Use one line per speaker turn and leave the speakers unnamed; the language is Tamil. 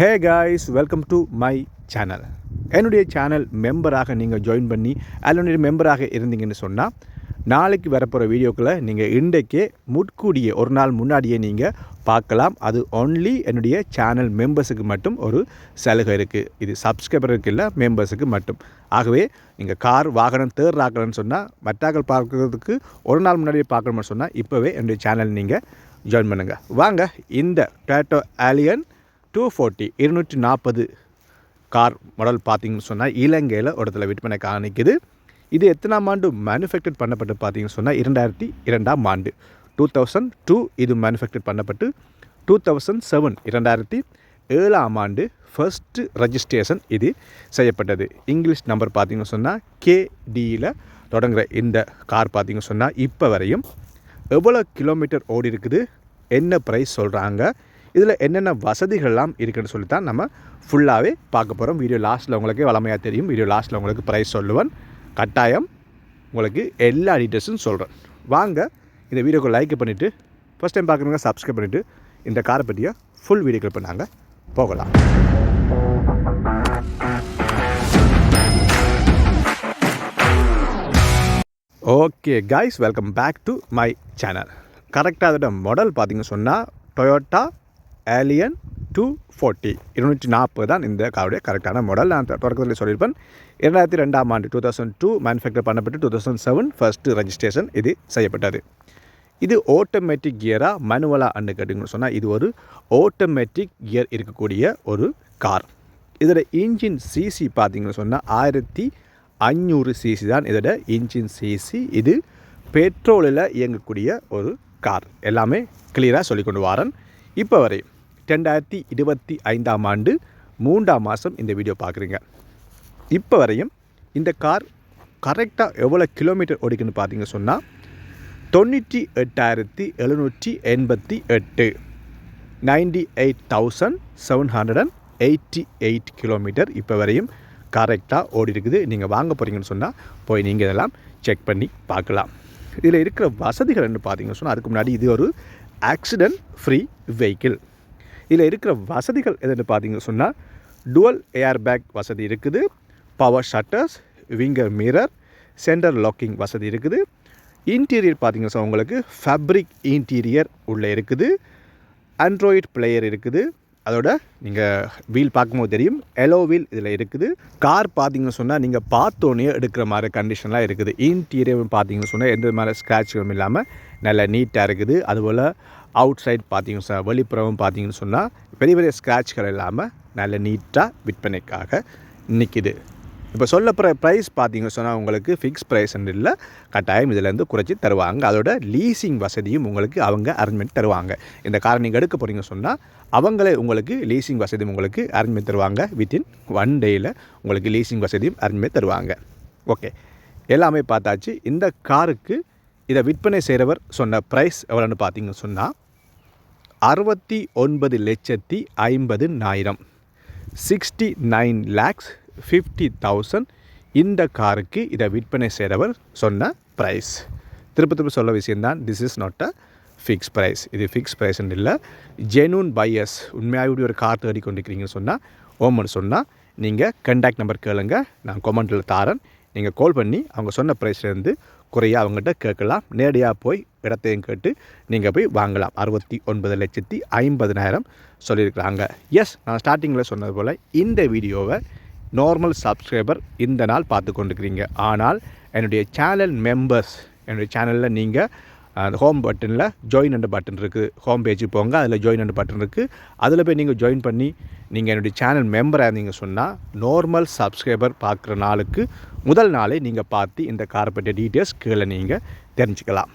Hey guys welcome to my channel என்னுடைய சேனல் மெம்பராக நீங்கள் ஜாயின் பண்ணி அதனுடைய மெம்பராக இருந்தீங்கன்னு சொன்னால் நாளைக்கு வரப்போகிற வீடியோக்களை நீங்கள் இன்றைக்கே முட்கூடிய ஒரு நாள் முன்னாடியே நீங்கள் பார்க்கலாம். அது ஒன்லி என்னுடைய சேனல் மெம்பர்ஸுக்கு மட்டும் ஒரு சலுகை இருக்குது இது சப்ஸ்கிரைபருக்கு இல்லை மெம்பர்ஸுக்கு மட்டும். ஆகவே நீங்கள் கார் வாகனம் தேர் ஆக்கணும்னு சொன்னால் மற்றாக்கள் பார்க்குறதுக்கு ஒரு நாள் முன்னாடியே பார்க்கணும்னு சொன்னால் இப்போவே என்னுடைய சேனல் நீங்கள் ஜாயின் பண்ணுங்கள் வாங்க இந்த டேட்டோ ஆலியன் டூ ஃபோர்ட்டி இருநூற்றி நாற்பது கார் மாடல் பார்த்தீங்கன்னு சொன்னால் இலங்கையில் ஒரு இடத்துல விற்பனை காணிக்குது. இது எத்தனாம் ஆண்டு மேனுஃபேக்சர் பண்ணப்பட்டு பார்த்தீங்கன்னு சொன்னால் இரண்டாயிரத்தி இரண்டாம் ஆண்டு. டூ தௌசண்ட் டூ இது மேனுஃபேக்சர் பண்ணப்பட்டு டூ தௌசண்ட் செவன் இரண்டாயிரத்தி ஏழாம் ஆண்டு ஃபஸ்ட்டு ரெஜிஸ்ட்ரேஷன் இது செய்யப்பட்டது. இங்கிலீஷ் நம்பர் பார்த்தீங்கன்னு சொன்னால் கேடியில் தொடங்குகிற இந்த கார் பார்த்தீங்கன்னு சொன்னால் இப்போ வரையும் எவ்வளோ கிலோமீட்டர் ஓடி இருக்குது என்ன ப்ரைஸ் சொல்கிறாங்க இதில் என்னென்ன வசதிகள்லாம் இருக்குன்னு சொல்லி தான் நம்ம ஃபுல்லாகவே பார்க்க போகிறோம் வீடியோ லாஸ்ட்டில் உங்களுக்கு வளமையாக தெரியும். வீடியோ லாஸ்ட்டில் உங்களுக்கு ப்ரைஸ் சொல்லுவேன். கட்டாயம் உங்களுக்கு எல்லா டீட்டெயில்ஸும் சொல்கிறேன் வாங்க இந்த வீடியோக்கு லைக் பண்ணிவிட்டு ஃபஸ்ட் டைம் பார்க்குறவங்க சப்ஸ்கிரைப் பண்ணிவிட்டு இந்த காரை பற்றிய ஃபுல் வீடியோக்கள் பண்ணாங்க. போகலாம். Okay guys welcome back to my channel கரெக்டாக அதோட மாடல் பார்த்தீங்க சொன்னால் டொயோட்டா ஏலியன் டூ ஃபோர்ட்டி இருநூற்றி நாற்பது தான் இந்த காருடைய கரெக்டான மாடல் நான் தொடக்கத்தில் சொல்லியிருப்பேன். இரண்டாயிரத்தி ரெண்டாம் ஆண்டு டூ தௌசண்ட் டூ மேனுஃபேக்சர் பண்ணப்பட்டு two thousand seven first registration இது செய்யப்பட்டது. இது ஆட்டோமேட்டிக் கியராக மனுவலாக அண்டு கேட்டிங்கன்னு சொன்னால் இது ஒரு ஆட்டோமேட்டிக் கியர் இருக்கக்கூடிய ஒரு கார் இதோட இன்ஜின் சிசி பார்த்தீங்கன்னு சொன்னால் ஆயிரத்தி அஞ்சூறு சிசி தான் இதோட இன்ஜின் சிசி இது பெட்ரோலில் இயங்கக்கூடிய ஒரு கார் எல்லாமே கிளியராக சொல்லிக்கொண்டு வாரன். இப்போ வரை ரெண்டாயிரத்தி இருபத்தி ஐந்தாம் ஆண்டு மூன்றாம் மாதம் இந்த வீடியோ பார்க்குறீங்க. இப்போ வரையும் இந்த கார் கரெக்டாக எவ்வளோ கிலோமீட்டர் ஓடிக்குன்னு பார்த்தீங்க சொன்னால் தொண்ணூற்றி எட்டாயிரத்தி எழுநூற்றி எண்பத்தி எட்டு ninety eight thousand seven hundred and eighty eight kilometre இப்போ வரையும் கரெக்டாக ஓடி இருக்குது நீங்கள் வாங்க போகிறீங்கன்னு சொன்னால் போய் நீங்கள் இதெல்லாம் செக் பண்ணி பார்க்கலாம். இதில் இருக்கிற வசதிகள் என்ன பார்த்தீங்கன்னு சொன்னால் அதுக்கு முன்னாடி இது ஒரு ஆக்சிடென்ட் ஃப்ரீ வெஹிக்கிள் இதில் இருக்கிற வசதிகள் எதுன்னு பார்த்தீங்கன்னு சொன்னால் டுவல் ஏர் பேக் வசதி இருக்குது power shutters winger mirror centre locking வசதி இருக்குது. இன்டீரியர் பார்த்தீங்கன்னா சார் உங்களுக்கு ஃபேப்ரிக் இன்டீரியர் உள்ளே இருக்குது. ஆண்ட்ராய்ட் பிளேயர் இருக்குது. அதோட நீங்கள் வீல் பார்க்கும்போது தெரியும். எலோ வீல் இதில் இருக்குது. கார் பார்த்தீங்கன்னு சொன்னால் நீங்கள் பார்த்தோன்னே எடுக்கிற மாதிரி கண்டிஷன்லாம் இருக்குது. இன்டீரியர் பார்த்தீங்கன்னு சொன்னால் எந்த மாதிரி ஸ்க்ராட்சும் இல்லாமல் நல்ல நீட்டாக இருக்குது. அதுபோல் அவுட் சைட் பார்த்தீங்கன்னு சொன்னால் வெளிப்புறமும் பார்த்தீங்கன்னு சொன்னால் பெரிய பெரிய ஸ்க்ராட்ச்கள் இல்லாமல் நல்ல நீட்டாக விற்பனைக்காக நிற்கிது இப்போ சொல்லப்படுற ப்ரைஸ் பார்த்தீங்கன்னு சொன்னால் உங்களுக்கு ஃபிக்ஸ் ப்ரைஸ்ன்னு இல்லை கட்டாயம் இதிலேருந்து குறைச்சி தருவாங்க. அதோட லீசிங் வசதியும் உங்களுக்கு அவங்க அரேஞ்ச்மெண்ட் தருவாங்க. இந்த காரை நீங்கள் எடுக்க போகிறீங்க சொன்னால் அவங்களே உங்களுக்கு லீசிங் வசதியும் உங்களுக்கு அரேஞ்ச்மெண்ட் தருவாங்க. வித்தின் ஒன் டேயில் உங்களுக்கு லீசிங் வசதியும் அரேஞ்ச்மெண்ட் தருவாங்க. ஓகே எல்லாமே பார்த்தாச்சு. இந்த காருக்கு இதை விற்பனை செய்கிறவர் சொன்ன ப்ரைஸ் எவ்வளோன்னு பார்த்தீங்கன்னு சொன்னால் அறுபத்தி ஒன்பது லட்சத்தி ஐம்பது நாயிரம் sixty nine lakhs fifty thousand இந்த காருக்கு இதை விற்பனை செய்கிறவர் சொன்ன ப்ரைஸ் திருப்ப திருப்ப சொல்ல விஷயந்தான் this is not a fix price இது ஃபிக்ஸ் ப்ரைஸ்ன்னு இல்லை. ஜெனூன் பையஸ் உண்மையாக ஒரு கார் தேடி கொண்டிருக்கிறீங்கன்னு சொன்னால் ஓமன் சொன்னால் நீங்கள் கண்டாக்ட் நம்பர் கேளுங்க. நான் கொமெண்ட்டில் தாரேன். நீங்கள் கால் பண்ணி அவங்க சொன்ன ப்ரைஸ்லேருந்து குறைய அவங்ககிட்ட கேட்கலாம். நேரடியாக போய் இடத்தையும் கேட்டு நீங்கள் போய் வாங்கலாம். அறுபத்தி ஒன்பது லட்சத்தி ஐம்பதினாயிரம் சொல்லியிருக்கிறாங்க. எஸ் நான் ஸ்டார்டிங்கில் சொன்னது போல் இந்த வீடியோவை நார்மல் சப்ஸ்கிரைபர் இந்த நாள் பார்த்து கொண்டுக்கிறீங்க ஆனால் என்னுடைய சேனல் மெம்பர்ஸ் என்னுடைய சேனலில் நீங்கள் அந்த ஹோம் பட்டனில் ஜாயின் அண்ட் பட்டன் இருக்குது ஹோம் பேஜுக்கு போங்க அதில் ஜாயின் அண்ட் பட்டன் இருக்குது அதில் போய் நீங்கள் ஜாயின் பண்ணி நீங்கள் என்னுடைய சேனல் மெம்பராக இருந்தீங்க சொன்னால் நார்மல் சப்ஸ்கிரைபர் பார்க்குற நாளுக்கு முதல் நாளே நீங்கள் பார்த்து இந்த காரை பற்றிய டீட்டெயில்ஸ் கீழே நீங்கள் தெரிஞ்சுக்கலாம்.